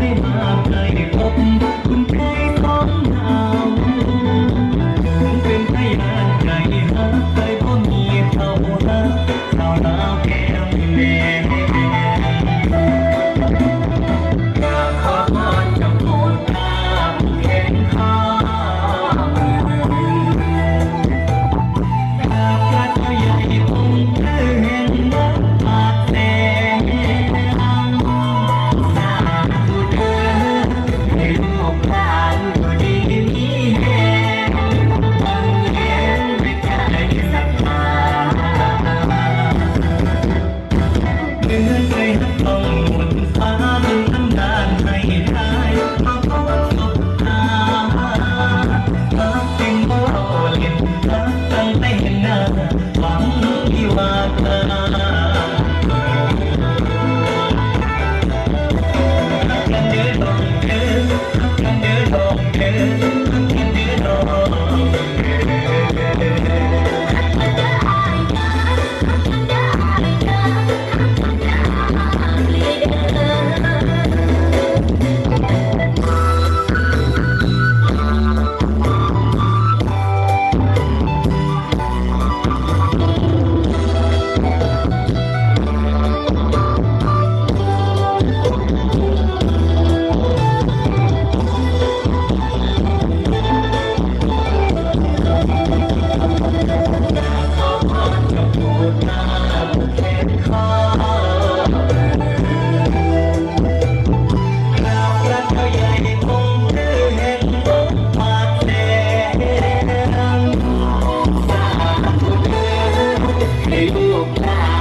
ได้มาใครได้พบคุณ your mind.